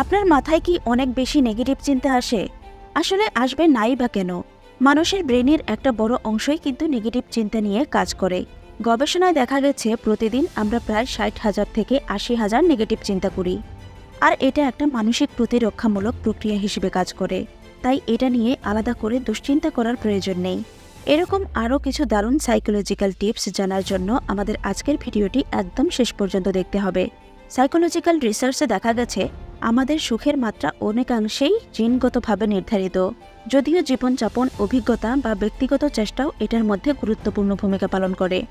আপনার মাথায় কি অনেক বেশি নেগেটিভ চিন্তা আসে? আসলে আসবে নাই বা কেন? মানুষের ব্রেনের একটা বড় অংশই কিন্তু নেগেটিভ চিন্তা নিয়ে কাজ করে। গবেষণায় দেখা গেছে, প্রতিদিন আমরা প্রায় ষাট হাজার থেকে আশি হাজার নেগেটিভ চিন্তা করি। আর এটা একটা মানসিক প্রতিরক্ষামূলক প্রক্রিয়া হিসেবে কাজ করে। তাই এটা নিয়ে আলাদা করে দুশ্চিন্তা করার প্রয়োজন নেই। এরকম আরও কিছু দারুণ সাইকোলজিক্যাল টিপস জানার জন্য আমাদের আজকের ভিডিওটি একদম শেষ পর্যন্ত দেখতে হবে। সাইকোলজিক্যাল রিসার্চে দেখা গেছে আমাদের সুখের মাত্রা অনেকাংশেই জিনগতভাবে নির্ধারিত। যদিও জীবনযাপন, অভিজ্ঞতা বা ব্যক্তিগত চেষ্টাও এটার মধ্যে গুরুত্বপূর্ণ ভূমিকা পালন করে।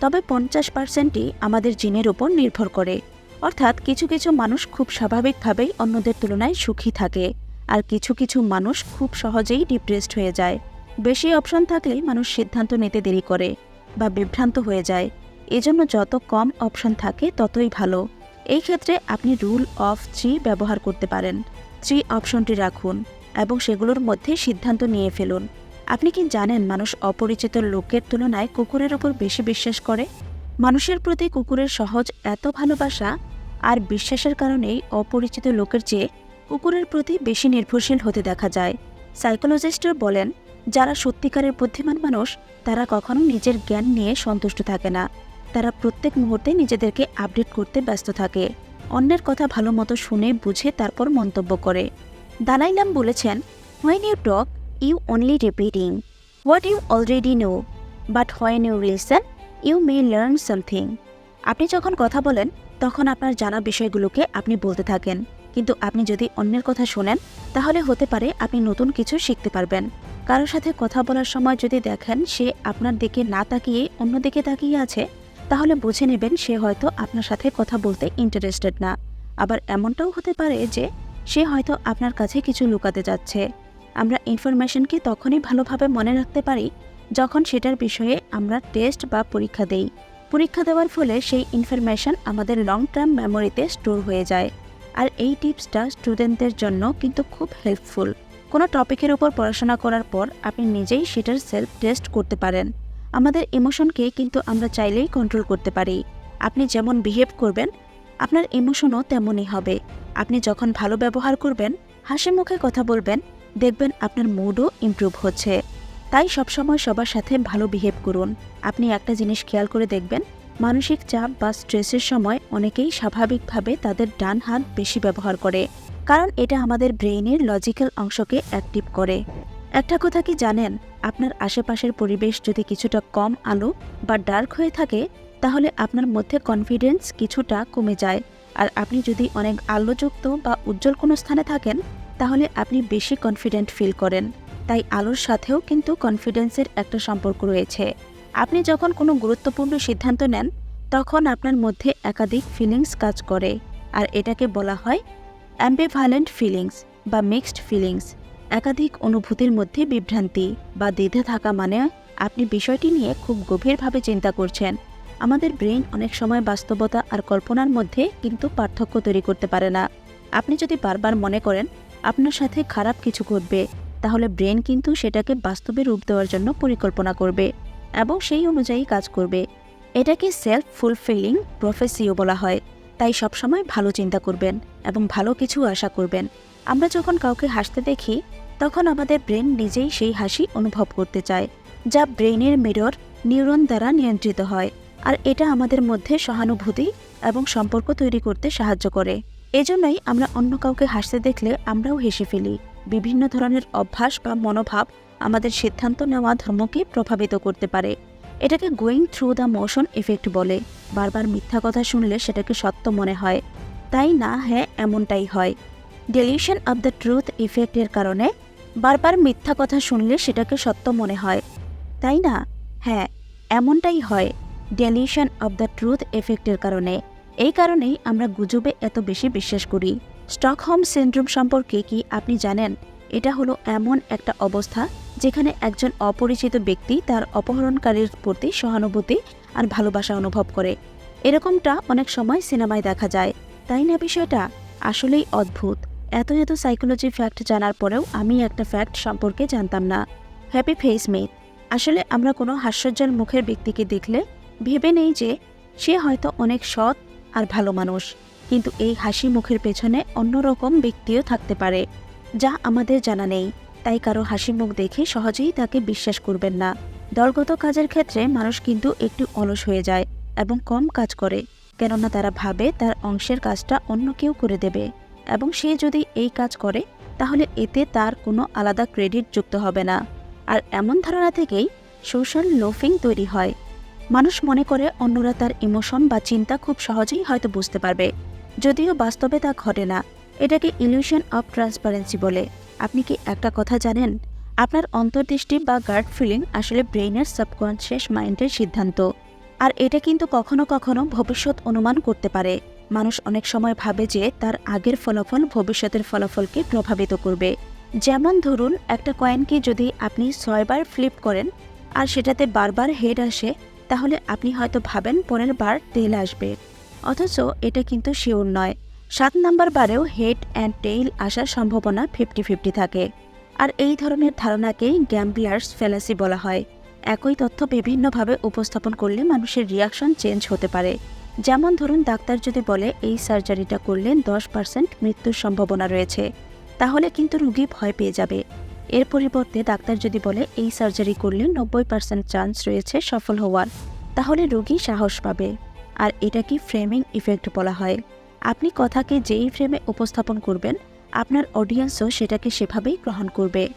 তবে পঞ্চাশ পার্সেন্টই আমাদের জিনের উপর নির্ভর করে। অর্থাৎ কিছু কিছু মানুষ খুব স্বাভাবিকভাবেই অন্যদের তুলনায় সুখী থাকে, আর কিছু কিছু মানুষ খুব সহজেই ডিপ্রেসড হয়ে যায়। বেশি অপশন থাকলেই মানুষ সিদ্ধান্ত নিতে দেরি করে বা বিভ্রান্ত হয়ে যায়। এজন্য যত কম অপশন থাকে, ততই ভালো। এই ক্ষেত্রে আপনি রুল অফ থ্রি ব্যবহার করতে পারেন। থ্রি অপশনটি রাখুন এবং সেগুলোর মধ্যে সিদ্ধান্ত নিয়ে ফেলুন। আপনি কি জানেন মানুষ অপরিচিত লোকের তুলনায় কুকুরের ওপর বেশি বিশ্বাস করে? মানুষের প্রতি কুকুরের সহজ এত ভালোবাসা আর বিশ্বাসের কারণেই অপরিচিত লোকের চেয়ে কুকুরের প্রতি বেশি নির্ভরশীল হতে দেখা যায়। সাইকোলজিস্টরা বলেন, যারা সত্যিকারের বুদ্ধিমান মানুষ, তারা কখনো নিজের জ্ঞান নিয়ে সন্তুষ্ট থাকে না। তারা প্রত্যেক মুহূর্তে নিজেদেরকে আপডেট করতে ব্যস্ত থাকে। অন্যের কথা ভালো মতো শুনে, বুঝে তারপর মন্তব্য করে। দালাইলাম বলেছেন when you talk you only repeating what you already know but when you listen you may learn something আপনি যখন কথা বলেন, তখন আপনার জানা বিষয়গুলোকে আপনি বলতে থাকেন। কিন্তু আপনি যদি অন্যের কথা শোনেন, তাহলে হতে পারে আপনি নতুন কিছু শিখতে পারবেন। কারোর সাথে কথা বলার সময় যদি দেখেন সে আপনার দিকে না তাকিয়ে অন্যদিকে তাকিয়ে আছে তাহলে বুঝে নেবেন সে হয়তো আপনার সাথে কথা বলতে ইন্টারেস্টেড না। আবার এমনটাও হতে পারে যে, সে হয়তো আপনার কাছে কিছু লুকাতে যাচ্ছে। আমরা ইনফরমেশনকে তখনই ভালোভাবে মনে রাখতে পারি যখন সেটার বিষয়ে আমরা টেস্ট বা পরীক্ষা দেই। পরীক্ষা দেওয়ার ফলে সেই ইনফরমেশন আমাদের লং টার্ম মেমোরিতে স্টোর হয়ে যায়। আর এই টিপসটা স্টুডেন্টদের জন্য কিন্তু খুব হেল্পফুল কোনো টপিকের উপর পড়াশোনা করার পর আপনি নিজেই সেটার সেলফ টেস্ট করতে পারেন। আমাদের ইমোশনকে কিন্তু আমরা চাইলেই কন্ট্রোল করতে পারি। আপনি যেমন বিহেভ করবেন, আপনার ইমোশনও তেমনই হবে। আপনি যখন ভালো ব্যবহার করবেন, হাসি মুখে কথা বলবেন, দেখবেন আপনার মুডও ইমপ্রুভ হচ্ছে। তাই সবসময় সবার সাথে ভালো বিহেভ করুন। আপনি একটা জিনিস খেয়াল করে দেখবেন, মানসিক চাপ বা স্ট্রেসের সময় অনেকেই স্বাভাবিকভাবে তাদের ডান হাত বেশি ব্যবহার করে, কারণ এটা আমাদের ব্রেইনের লজিক্যাল অংশকে অ্যাক্টিভ করে। একটা কথা কি জানেন? আপনার আশেপাশের পরিবেশ যদি কিছুটা কম আলো বা ডার্ক হয়ে থাকে, তাহলে আপনার মধ্যে কনফিডেন্স কিছুটা কমে যায়। আর আপনি যদি অনেক আলোযুক্ত বা উজ্জ্বল কোনো স্থানে থাকেন, তাহলে আপনি বেশি কনফিডেন্ট ফিল করেন। তাই আলোর সাথেও কিন্তু কনফিডেন্সের একটা সম্পর্ক রয়েছে। আপনি যখন কোনো গুরুত্বপূর্ণ সিদ্ধান্ত নেন, তখন আপনার মধ্যে একাধিক ফিলিংস কাজ করে। আর এটাকে বলা হয় অ্যাম্বিভালেন্ট ফিলিংস বা মিক্সড ফিলিংস একাধিক অনুভূতির মধ্যে বিভ্রান্তি বা দ্বিধা থাকা মানে আপনি বিষয়টি নিয়ে খুব গভীরভাবে চিন্তা করছেন। আমাদের ব্রেন অনেক সময় বাস্তবতা আর কল্পনার মধ্যে কিন্তু পার্থক্য তৈরি করতে পারে না। আপনি যদি বারবার মনে করেন, আপনার সাথে খারাপ কিছু ঘটবে, তাহলে ব্রেন কিন্তু সেটাকে বাস্তবে রূপ দেওয়ার জন্য পরিকল্পনা করবে এবং সেই অনুযায়ী কাজ করবে। এটাকে সেলফ ফুলফিলিং প্রফেসিও বলা হয়। তাই সবসময় ভালো চিন্তা করবেন এবং ভালো কিছু আশা করবেন। আমরা যখন কাউকে হাসতে দেখি তখন আমাদের ব্রেন নিজেই সেই হাসি অনুভব করতে চায়, যা ব্রেনের মিরর, নিউরন দ্বারা নিয়ন্ত্রিত হয়, আর এটা আমাদের মধ্যে সহানুভূতি এবং সম্পর্ক তৈরি করতে সাহায্য করে। এজন্যই আমরা অন্য কাউকে হাসতে দেখলে আমরাও হেসে ফেলি। বিভিন্ন ধরনের অভ্যাস বা মনোভাব আমাদের সিদ্ধান্ত নেওয়া ধর্মকে প্রভাবিত করতে পারে। এটাকে going through the motion effect বলে। বারবার মিথ্যা কথা শুনলে সেটাকে সত্য মনে হয়। তাই না হ্যাঁ এমনটাই হয়। ডেলিউশন অব দ্য ট্রুথ ইফেক্টের কারণে বারবার মিথ্যা কথা শুনলে সেটাকে সত্য মনে হয়। তাই না? হ্যাঁ এমনটাই হয় ডেলিউশন অব দ্য ট্রুথ এফেক্টের কারণে। এই কারণেই আমরা গুজবে এত বেশি বিশ্বাস করি। স্টকহোম সিন্ড্রোম সম্পর্কে কি আপনি জানেন? এটা হলো এমন একটা অবস্থা যেখানে একজন অপরিচিত ব্যক্তি তার অপহরণকারীর প্রতি সহানুভূতি আর ভালোবাসা অনুভব করে। এরকমটা অনেক সময় সিনেমায় দেখা যায়। তাই না বিষয়টা? আসলেই অদ্ভুত। এত এত সাইকোলজি ফ্যাক্ট জানার পরেও আমি একটা ফ্যাক্ট সম্পর্কে জানতাম না। হ্যাপি ফেস মেথ আসলে আমরা কোনো হাস্যজ্জ্বল মুখের ব্যক্তিকে দেখলে ভেবে নেই যে সে হয়তো অনেক সৎ আর ভালো মানুষ। কিন্তু এই হাসি মুখের পেছনে অন্যরকম ব্যক্তিও থাকতে পারে, যা আমাদের জানা নেই। তাই কারও হাসি মুখ দেখে সহজেই তাকে বিশ্বাস করবেন না। দলগত কাজের ক্ষেত্রে মানুষ কিন্তু একটু অলস হয়ে যায় এবং কম কাজ করে, কেননা তারা ভাবে তার অংশের কাজটা অন্য কেউ করে দেবে। এবং সে যদি এই কাজ করে, তাহলে এতে তার কোনো আলাদা ক্রেডিট যুক্ত হবে না। আর এমন ধারণা থেকেই সোশ্যাল লোফিং তৈরি হয়। মানুষ মনে করে অন্যরা তার ইমোশন বা চিন্তা খুব সহজেই হয়তো বুঝতে পারবে। যদিও বাস্তবে তা ঘটে না। এটাকে ইলিউশন অফ ট্রান্সপারেন্সি বলে। আপনি কি একটা কথা জানেন? আপনার অন্তর্দৃষ্টি বা গার্ড ফিলিং আসলে ব্রেইনের সাবকনশিয়াস মাইন্ডের সিদ্ধান্ত। আর এটা কিন্তু কখনো কখনো ভবিষ্যৎ অনুমান করতে পারে। মানুষ অনেক সময় ভাবে যে তার আগের ফলাফল ভবিষ্যতের ফলাফলকে প্রভাবিত করবে। যেমন ধরুন, একটা কয়েনকে যদি আপনি ছয়বার ফ্লিপ করেন আর সেটাতে বারবার হেড আসে, তাহলে আপনি হয়তো ভাবেন পরের বার তেল আসবে। অথচ এটা কিন্তু শিওর নয়। সাত নাম্বার বারেও হেড অ্যান্ড টেইল আসার সম্ভাবনা ফিফটি ফিফটি থাকে। আর এই ধরনের ধারণাকেই গ্যাম্বিয়ার্স ফেলাসি বলা হয়। একই তথ্য বিভিন্নভাবে উপস্থাপন করলে মানুষের রিয়াকশন চেঞ্জ হতে পারে। যেমন ধরুন, ডাক্তার যদি বলে, এই সার্জারিটা করলে দশ পার্সেন্ট মৃত্যুর সম্ভাবনা রয়েছে। তাহলে কিন্তু রুগী ভয় পেয়ে যাবে। এর পরিবর্তে ডাক্তার যদি বলে, এই সার্জারি করলে নব্বই পার্সেন্ট চান্স রয়েছে সফল হওয়ার। তাহলে রোগী সাহস পাবে। আর এটা কি ফ্রেমিং ইফেক্ট বলা হয়? আপনি কথাকে যেই ফ্রেমে উপস্থাপন করবেন, আপনার অডিয়েন্সও সেটাকে সেভাবেই গ্রহণ করবে।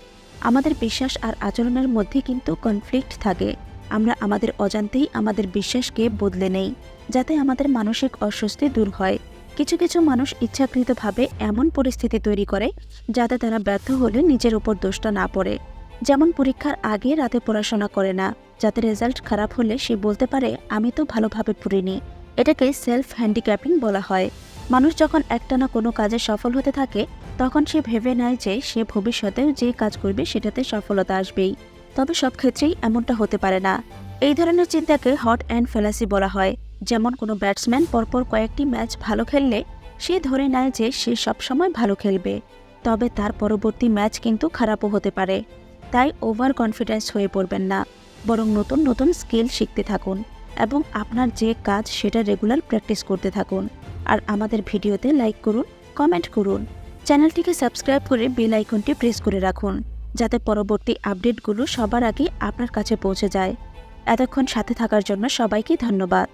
আমাদের বিশ্বাস আর আচরণের মধ্যে কিন্তু কনফ্লিক্ট থাকে। আমরা আমাদের অজান্তেই আমাদের বিশ্বাসকে বদলে নেই। যাতে আমাদের মানসিক অস্বস্তি দূর হয়। কিছু কিছু মানুষ ইচ্ছাকৃতভাবে এমন পরিস্থিতি তৈরি করে, যাতে তারা ব্যর্থ হলে নিজের উপর দোষটা না পড়ে। যেমন পরীক্ষার আগে রাতে পড়াশোনা করে না, যাতে রেজাল্ট খারাপ হলে সে বলতে পারে, আমি তো ভালোভাবে পড়িনি। এটাকে সেলফ হ্যান্ডিক্যাপিং বলা হয়। মানুষ যখন একটানা কোনো কাজে সফল হতে থাকে, তখন সে ভেবে নেয় যে সে ভবিষ্যতেও যে কাজ করবে সেটাতে সফলতা আসবেই। তবে সব ক্ষেত্রেই এমনটা হতে পারে না। এই ধরনের চিন্তাকে হট অ্যান্ড ফেলাসি বলা হয়। যেমন কোনো ব্যাটসম্যান পরপর কয়েকটি ম্যাচ ভালো খেললে সে ধরে নেয় যে সে সবসময় ভালো খেলবে। তবে তার পরবর্তী ম্যাচ কিন্তু খারাপও হতে পারে। তাই ওভার কনফিডেন্স হয়ে পড়বেন না। বরং নতুন নতুন স্কিল শিখতে থাকুন এবং আপনার যে কাজ সেটা রেগুলার প্র্যাকটিস করতে থাকুন। আর আমাদের ভিডিওতে লাইক করুন, কমেন্ট করুন। চ্যানেলটিকে সাবস্ক্রাইব করে বেল আইকনটি প্রেস করে রাখুন, যাতে পরবর্তী আপডেটগুলো সবার আগে আপনার কাছে পৌঁছে যায়। এতক্ষণ সাথে থাকার জন্য সবাইকে ধন্যবাদ।